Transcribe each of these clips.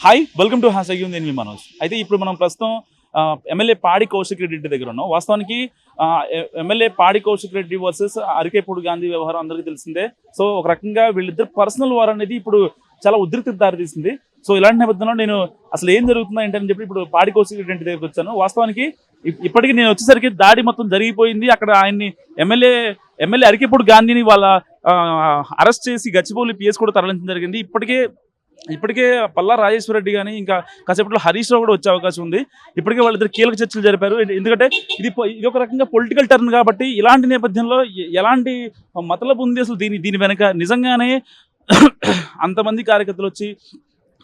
Hi welcome to has అయ్యింది నేను మీ మనోజ్. అయితే ఇప్పుడు మనం ప్రస్తుతం ఆ, ఎమ్మెల్యే పాడి కౌశిక్ రెడ్డి ఇంటి దగ్గర ఉన్నాం. వాస్తవానికి ఎమ్మెల్యే పాడి కౌశిక్ రెడ్డి వర్సెస్ అరికేపూడి గాంధీ వ్యవహారం అందరికీ తెలిసిందే. సో ఒక రకంగా వీళ్ళిద్దరు పర్సనల్ వార్ అనేది ఇప్పుడు చాలా ఉద్రిక్తత దారితీసింది. సో ఇలాంటి నేపథ్యంలో నేను అసలు ఏం జరుగుతుందో ఏంటని చెప్పి ఇప్పుడు పాడి కౌశిక్ రెడ్డి ఇంటి దగ్గరికి వచ్చాను. వాస్తవానికి ఇప్పటికీ నేను వచ్చేసరికి దాడి మొత్తం జరిగిపోయింది. అక్కడ ఆయన్ని ఎమ్మెల్యే ఎమ్మెల్యే అరికేపూడి గాంధీని వాళ్ళ అరెస్ట్ చేసి గచ్చిబౌలి పిఎస్ కూడా తరలించడం జరిగింది. ఇప్పటికే ఇప్పటికే పల్లా రాజేశ్వర రెడ్డి కానీ ఇంకా కాసేపట్లో హరీష్ రావు కూడా వచ్చే అవకాశం ఉంది. ఇప్పటికే వాళ్ళిద్దరు కీలక చర్చలు జరిపారు. ఎందుకంటే ఇది ఇది ఒక రకంగా పొలిటికల్ టర్న్ కాబట్టి ఇలాంటి నేపథ్యంలో ఎలాంటి మతలబు ఉంది అసలు దీని దీని వెనక? నిజంగానే అంతమంది కార్యకర్తలు వచ్చి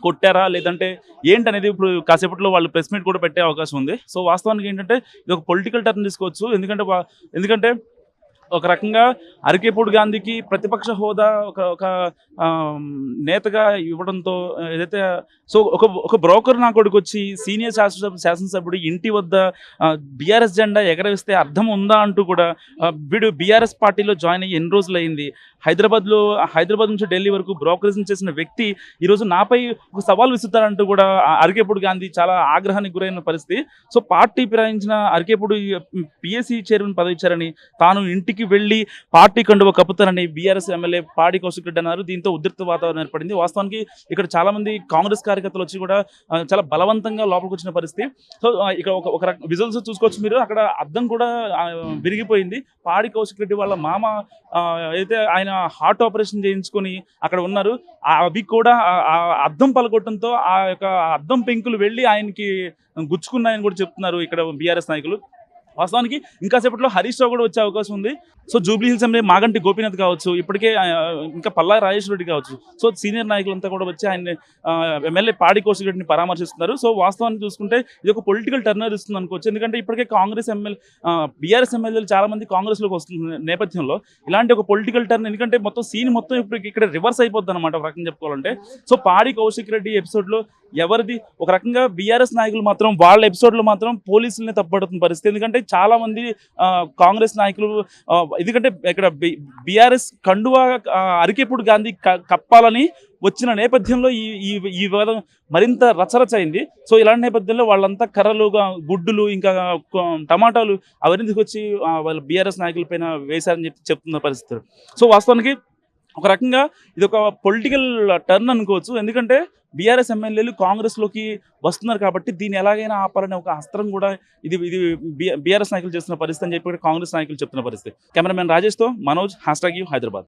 కొట్టారా? లేదంటే ఏంటనేది ఇప్పుడు కాసేపట్లో వాళ్ళు ప్రెస్ మీట్ కూడా పెట్టే అవకాశం ఉంది. సో వాస్తవానికి ఏంటంటే ఇది ఒక పొలిటికల్ టర్న్ తీసుకోవచ్చు. ఎందుకంటే వా- ఎందుకంటే ఒక రకంగా అరికేపూడి గాంధీకి ప్రతిపక్ష హోదా ఒక ఒక నేతగా ఇవ్వడంతో ఏదైతే సో ఒక ఒక బ్రోకర్ నా కొడుకు వచ్చి సీనియర్ శాసనసభ శాసనసభ్యుడు ఇంటి వద్ద బీఆర్ఎస్ జెండా ఎగరవేస్తే అర్థం ఉందా అంటూ కూడా వీడు బీఆర్ఎస్ పార్టీలో జాయిన్ అయ్యి ఎన్ని రోజులు అయింది హైదరాబాద్లో హైదరాబాద్ నుంచి ఢిల్లీ వరకు బ్రోకరేజ్ చేసిన వ్యక్తి ఈరోజు నాపై ఒక సవాల్ విసురుతారంటూ కూడా అరికేపూడి గాంధీ చాలా ఆగ్రహానికి గురైన పరిస్థితి. సో పార్టీ ఫిరాయించిన అరికేపూడి పిఎస్సి చైర్మన్ పదవి ఇచ్చారని తాను ఇంటికి వెళ్ళి పార్టీ కండువ కప్పుతారని బీఆర్ఎస్ ఎమ్మెల్యే పాడి కౌశిక్ రెడ్డి అన్నారు. దీంతో ఉద్రిక్త వాతావరణం ఏర్పడింది. వాస్తవానికి ఇక్కడ చాలా మంది కాంగ్రెస్ కార్యకర్తలు వచ్చి కూడా చాలా బలవంతంగా లోపలికి వచ్చిన పరిస్థితి. సో ఇక్కడ ఒక ఒక విజువల్స్ చూసుకోవచ్చు మీరు. అక్కడ అద్దం కూడా విరిగిపోయింది. పాడి కౌశిక్ రెడ్డి వాళ్ళ మామ ఆ, అయితే ఆయన హార్ట్ ఆపరేషన్ చేయించుకొని అక్కడ ఉన్నారు. ఆ- అవి కూడా అద్దం పలగొట్టడంతో ఆ యొక్క అద్దం పెంకులు వెళ్ళి ఆయనకి గుచ్చుకున్నాయని కూడా చెప్తున్నారు ఇక్కడ బీఆర్ఎస్ నాయకులు. వాస్తవానికి ఇంకా సేపట్లో హరీష్ రావు కూడా వచ్చే అవకాశం ఉంది. సో జూబ్లీ హిల్స్ అంటే మాగంటి గోపీనాథ్ కావచ్చు ఇప్పటికే ఇంకా పల్లా రాజేశ్వర రెడ్డి కావచ్చు. సో సీనియర్ నాయకులంతా కూడా వచ్చి ఆయన ఎమ్మెల్యే పాడి కౌశిక్ పరామర్శిస్తున్నారు. సో వాస్తవాన్ని చూసుకుంటే ఇది ఒక పొలిటికల్ టర్నర్ ఇస్తుంది అనుకోవచ్చు. ఎందుకంటే ఇప్పటికే కాంగ్రెస్ ఎమ్మెల్యే బీఆర్ఎస్ ఎమ్మెల్యేలు చాలా మంది కాంగ్రెస్లోకి వస్తున్న నేపథ్యంలో ఇలాంటి ఒక పొలిటికల్ టర్న్ ఎందుకంటే మొత్తం సీన్ మొత్తం ఇప్పుడు ఇక్కడ రివర్స్ అయిపోద్ది అనమాట ఒక రకంగా చెప్పుకోవాలంటే. సో పాడి కౌశిక్ రెడ్డి ఎపిసోడ్లో ఎవరిది? ఒక రకంగా బీఆర్ఎస్ నాయకులు మాత్రం వాళ్ళ ఎపిసోడ్లు మాత్రం పోలీసులనే తప్పబడుతున్న పరిస్థితి. ఎందుకంటే చాలా మంది కాంగ్రెస్ నాయకులు ఎందుకంటే ఇక్కడ బీఆర్ఎస్ కండువా ఆ, అరికెప్పుడు గాంధీ క- కప్పాలని వచ్చిన నేపథ్యంలో ఈ ఈ ఈ వివాదం మరింత రచరచ అయింది సో ఇలాంటి నేపథ్యంలో వాళ్ళంతా కర్రలు గుడ్డులు ఇంకా టమాటాలు అవన్నీ వచ్చి వాళ్ళ బీఆర్ఎస్ నాయకుల పైన వేశారని చెప్పి చెప్తున్న పరిస్థితి సో వాస్తవానికి ఒక రకంగా ఇది ఒక పొలిటికల్ టర్న్ అనుకోవచ్చు. ఎందుకంటే బీఆర్ఎస్ ఎమ్మెల్యేలు కాంగ్రెస్లోకి వస్తున్నారు కాబట్టి దీన్ని ఎలాగైనా ఆపాలనే ఒక అస్త్రం కూడా ఇది ఇది బీఆర్ఎస్ నాయకులు చేస్తున్న పరిస్థితి అని చెప్పి కాంగ్రెస్ నాయకులు చెప్తున్న పరిస్థితి. కెమెరామెన్ రాజేష్తో మనోజ్ హ్యాష్ యూ హైదరాబాద్.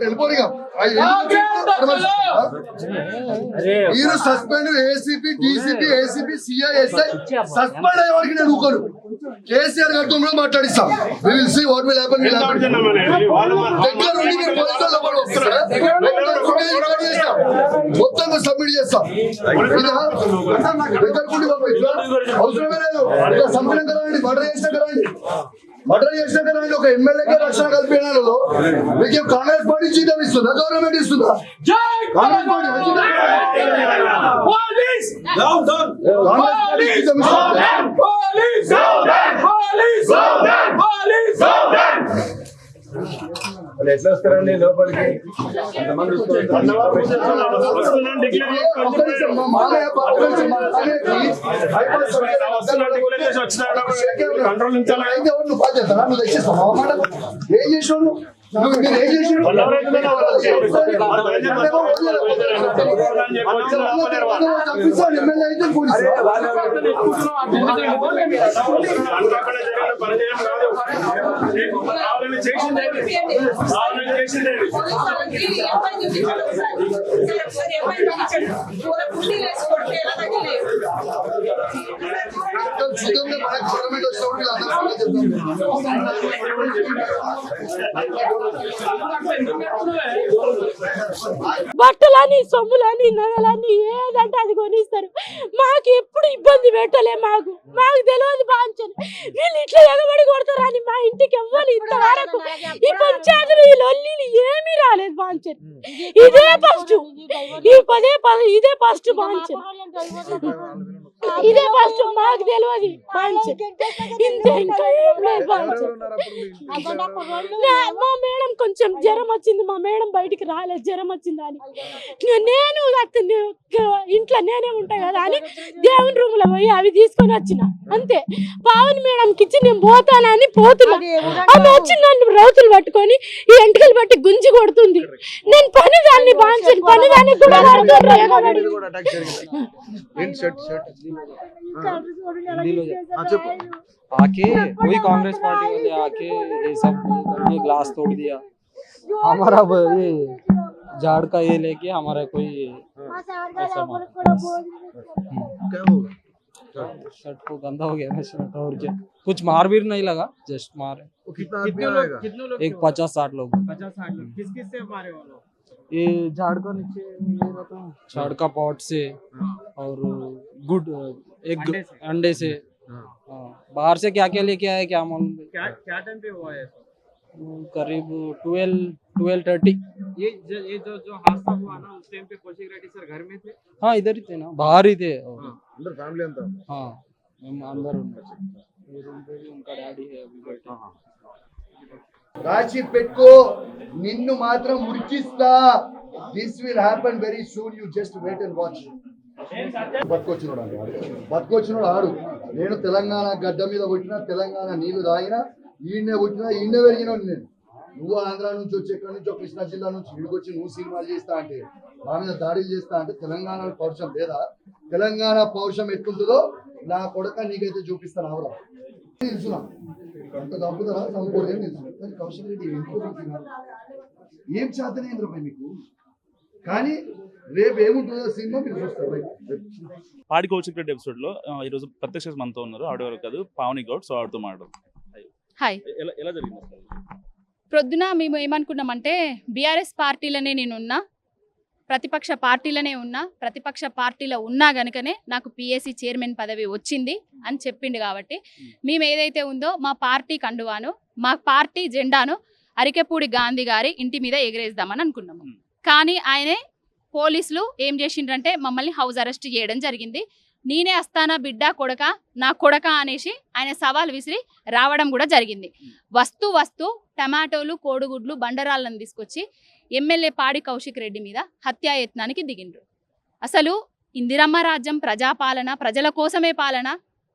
వెళ్ళిపోయిగా మీరు suspend ACP DCP ACP CI SI suspend అయ్యే వరకు నేను ఊకోను కేసీఆర్ కూడా మాట్లాడిస్తా. We will see what will happen will happen దగ్గర ఉండి మీరు పోలీసు వాళ్ళు ఎవరు వస్తారా? దగ్గర ఉండి రికార్డ్ చేస్తా. మొత్తం సబ్మిట్ చేస్తా. ఇదా? దగ్గర ఉండి పంపించా? అవసరమే లేదు. ఇక సంపూర్ణంగా రండి మర్డర్ చేసినా కదండి మర్డర్ చేసినా కదండి ఒక ఎమ్మెల్యేకి రక్షణ కల్పించడంలో మీకు కాంగ్రెస్ పార్టీ జీతం ఇస్తుందా? గవర్నమెంట్ ఇస్తుందా? కాంగ్రెస్ పార్టీ జీతం కాంగ్రెస్ పార్టీ జీతం ఇస్తుందా? వాళ్ళు ఎట్లా వస్తారండి లోపలికి? కంట్రోల్ ఏం చేసావు నువ్వు? బట్టలని సొమ్ములని నగలని ఏదంటే అది కొనిస్తారు. మాకు ఎప్పుడు ఇబ్బంది పెట్టలే మాకు. మాకు తెలియదు బాంచని. వీళ్ళు ఇట్లా ఎగబడి కొడతారని మా ఇంటికి ఎవ్వరు ఇంతవరకు. ఈ పంచాయతీలు ఈ లొల్లీలు ఏమీ రాలేదు బాంచని. ఇదే ఫస్ట్ ఈ పదే పద- ఇదే ఫస్ట్ బాంచని. ఇదే ఫస్ట్ మాకు తెలియదు ఇంతే ఇంకా ఏం లేదు మా మేడం కొంచెం జ్వరం వచ్చింది. మా మేడం బయటికి రాలేదు. జ్వరం వచ్చింది అని. నేను ఇంట్లో నేనే ఉంటా కదా అని దేవుని రూమ్లో పోయి అవి తీసుకొని వచ్చిన. అంతే. పావని మేడంకి ఇచ్చి నేను పోతానని. పోతున్నా ఆమె వచ్చి నన్ను రౌతులు పట్టుకొని ఈ ఎంటికలు పట్టి గుంజి కొడుతుంది. నేను పని దాన్ని బాంచాను. పని దాన్ని కూడా. आके वही कांग्रेस पार्टी वाले आके ये सब ये ग्लास तोड़ दिया। हमारा ब- ये झाड़ का ये लेके हमारा कोई ऐसा मार- शर्ट को गंदा हो गया ना शर्ट और क्या। कुछ मार भी नहीं लगा जस्ट मार। कितना आएगा? एक पचास साठ लोग। पचास साठ लोग। किस किस से मारे वो लोग? ये झाड़ का नीचे रहता है, झाड़ का पॉट से और गुड एक अंडे से? से। हाँ, बाहर से क्या क्या लेके आए क्या मालूम? क्या क्या टाइम पे हुआ है करीब ट्वेल्व ट्वेल्व थर्टी। ये जो ये जो जो हादसा हुआ ना उस टाइम पे कौशिक रेड्डी सर घर में थे? हाँ इधर ही थे ना बाहर ही थे। अंदर फैमिली अंతా हाँ अंदर ये रूम पे भी उनका डैडी है अभी बैठे। రాసి పెట్టుకో. నిన్ను మాత్రం ఉరికిస్తా this will happen very soon you just wait and watch బతుకొచ్చినోడు అండి ఆడు. బతుకొచ్చినోడు ఆడు. నేను తెలంగాణ గడ్డ మీద పుట్టినా తెలంగాణ నీళ్ళు తాగినా ఈయన్నే పుట్టినా ఈయన్నే పెరిగినోడు నేను. నువ్వు ఆంధ్ర నుంచి వచ్చి ఎక్కడి నుంచో కృష్ణా జిల్లా నుంచి ఇడికొచ్చి నువ్వు సినిమాలు చేస్తా అంటే మా మీద దాడులు చేస్తా అంటే తెలంగాణ పౌరుషం లేదా? తెలంగాణ పౌరుషం ఎట్లుంటుందో నా కొడక నీకైతే చూపిస్తాను అవరా తెలుసునా చంపుకోరు ఏం తెలుసు కౌశల్ రెడ్డి? ఏం చేతనేంద్రపై మీకు కానీ రేపు ఏముంటుందో సినిమా మీరు చూస్తారు. పాడి కౌశిక్ రెడ్డి ఎపిసోడ్లో ఆ, ఈరోజు ప్రత్యక్ష మనతో ఉన్నారు ఆవిడ ఎవరు కాదు పావని గౌడ్ సో ఆవిడతో మాట్లాడు హాయ్ ఎలా జరిగింది? ప్రొద్దున మేము ఏమనుకున్నామంటే బీఆర్ఎస్ పార్టీలనే నేనున్నా ప్రతిపక్ష పార్టీలనే ఉన్నా ప్రతిపక్ష పార్టీలో ఉన్నా గనుకనే నాకు పిఎస్సి చైర్మన్ పదవి వచ్చింది అని చెప్పిండు కాబట్టి మేము ఏదైతే ఉందో మా పార్టీ కండువాను మా పార్టీ జెండాను అరికెపూడి గాంధీ గారి ఇంటి మీద ఎగరేద్దామని అనుకున్నాము. కానీ ఆయనే పోలీసులు ఏం చేసిండ్రంటే మమ్మల్ని హౌస్ అరెస్ట్ చేయడం జరిగింది. నేనే అస్తానా బిడ్డ కొడక నా కొడక అనేసి ఆయన సవాల్ విసిరి రావడం కూడా జరిగింది. వస్తూ వస్తూ టమాటోలు కోడిగుడ్లు బండరాళ్ళను తీసుకొచ్చి ఎమ్మెల్యే పాడి కౌశిక్ రెడ్డి మీద హత్యాయత్నానికి దిగిండ్రు. అసలు ఇందిరమ్మ రాజ్యం ప్రజాపాలన ప్రజల కోసమే పాలన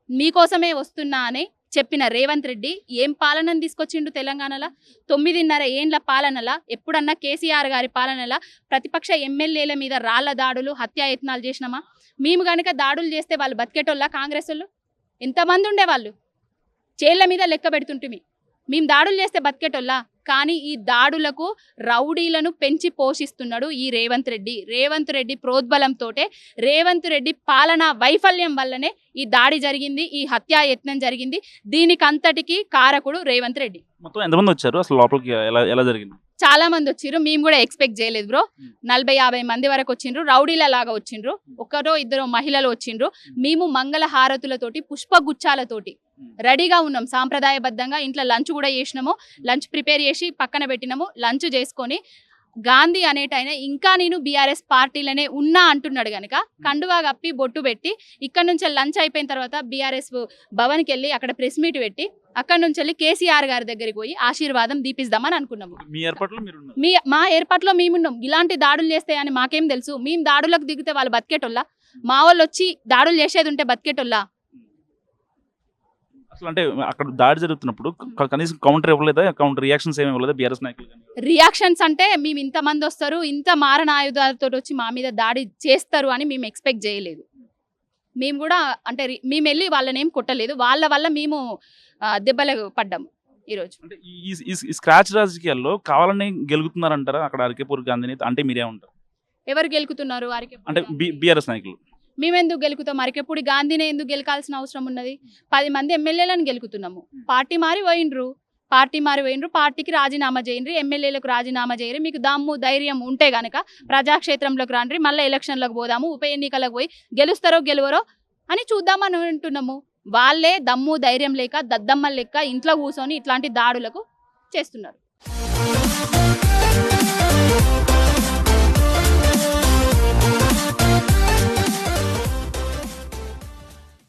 మీకోసమే వస్తున్నా అని చెప్పిన రేవంత్ రెడ్డి ఏం పాలనను తీసుకొచ్చిండు తెలంగాణలో? తొమ్మిదిన్నర ఏండ్ల పాలనలా? ఎప్పుడన్నా కేసీఆర్ గారి పాలనలా? ప్రతిపక్ష ఎమ్మెల్యేల మీద రాళ్ళ దాడులు హత్యాయత్నాలు చేసినామా? మేము కనుక దాడులు చేస్తే వాళ్ళు బతికేటోళ్ళ కాంగ్రెస్ వాళ్ళు? ఎంతమంది ఉండేవాళ్ళు చేళ్ళ మీద లెక్క పెడుతుంటుమి. మేము దాడులు చేస్తే బతికేటోళ్ళ? కానీ ఈ దాడులకు రౌడీలను పెంచి పోషిస్తున్నాడు ఈ రేవంత్ రెడ్డి. రేవంత్ రెడ్డి ప్రోద్బలంతో రేవంత్ రెడ్డి పాలనా వైఫల్యం వల్లనే ఈ దాడి జరిగింది ఈ హత్యా యత్నం జరిగింది. దీనికి అంతటికి కారకుడు రేవంత్ రెడ్డి. మొత్తం ఎంతమంది వచ్చారు? అసలు లోపలికి ఎలా ఎలా జరిగింది? చాలా మంది వచ్చిండ్రు మేము కూడా ఎక్స్పెక్ట్ చేయలేదు బ్రో. నలభై యాభై మంది వరకు వచ్చిండ్రు రౌడీల లాగా వచ్చిండ్రు ఒకరో ఇద్దరు మహిళలు వచ్చిండ్రు. మేము. మంగళ హారతులతోటి పుష్పగుచ్చాలతోటి రెడీగా ఉన్నాం సాంప్రదాయబద్ధంగా. ఇంట్లో లంచ్ కూడా చేసినాము. లంచ్ ప్రిపేర్ చేసి పక్కన పెట్టినాము. లంచ్ చేసుకొని గాంధీ అనేటైన ఇంకా నేను బీఆర్ఎస్ పార్టీలనే ఉన్నా అంటున్నాడు గనక కండువా కప్పి బొట్టు పెట్టి ఇక్కడ నుంచి లంచ్ అయిపోయిన తర్వాత బీఆర్ఎస్ భవన్కి వెళ్ళి అక్కడ ప్రెస్ మీట్ పెట్టి అక్కడ నుంచి వెళ్ళి కేసీఆర్ గారి దగ్గరికి పోయి ఆశీర్వాదం దీపిద్దామని అనుకున్నాము. మీ ఏర్పాట్లో మీరు ఉన్నారు. మీ మా ఏర్పాట్లో మేమున్నాం ఇలాంటి దాడులు చేస్తాయని మాకేం తెలుసు. మేము దాడులకు దిగితే వాళ్ళు బతికేటోళ్ళ? మా వాళ్ళు వచ్చి దాడులు చేసేది ఉంటే బతికేటోళ్ళ? అసలు అంటే అక్కడ దాడి జరుగుతున్నప్పుడు క- కనీసం కౌంటర్ ఇవ్వలేదా? కౌంటర్ రియాక్షన్స్ ఏమి ఇవ్వలేదా బీఆర్ఎస్ నాయకులు కానీ? రియాక్షన్స్ అంటే మేము ఇంతమంది వస్తారు ఇంత మారణ ఆయుధాలతో వచ్చి మా మీద దాడి చేస్తారు అని మేము ఎక్స్పెక్ట్ చేయలేదు. మేము కూడా అంటే రి- మేము వెళ్ళి వాళ్ళని ఏం కొట్టలేదు. వాళ్ళ వల్ల మేము ఆ, దెబ్బలు పడ్డాము ఈరోజు. అంటే ఈ ఈ- ఈ- ఈ స్క్రాచ్ రాజకీయాల్లో కావాలని గెలుగుతున్నారంటారా? అక్కడ అరకేపూర్ గాంధీని అంటే మీరే ఉంటారు. ఎవరు గెలుకుతున్నారు? వారికి అంటే బీఆర్ఎస్ నాయకులు. మేమెందుకు గెలుకుతాం? మరికెప్పుడు గాంధీనే ఎందుకు గెలకాల్సిన అవసరం ఉన్నది? పది మంది ఎమ్మెల్యేలను గెలుకుతున్నాము. పార్టీ మారి పోయిండ్రు. పార్టీ మారి పోయిండ్రు. పార్టీకి రాజీనామా చేయండి ఎమ్మెల్యేలకు రాజీనామా చేయరు మీకు దమ్ము ధైర్యం ఉంటే గనక ప్రజాక్షేత్రంలోకి రండి మళ్ళీ ఎలక్షన్లకు పోదాము. ఉప ఎన్నికలకు పోయి గెలుస్తారో గెలవరో అని చూద్దామని అంటున్నాము వాళ్ళే దమ్ము ధైర్యం లేక దద్దమ్మల లెక్క ఇంట్లో కూర్చొని ఇట్లాంటి దాడులకు చేస్తున్నారు.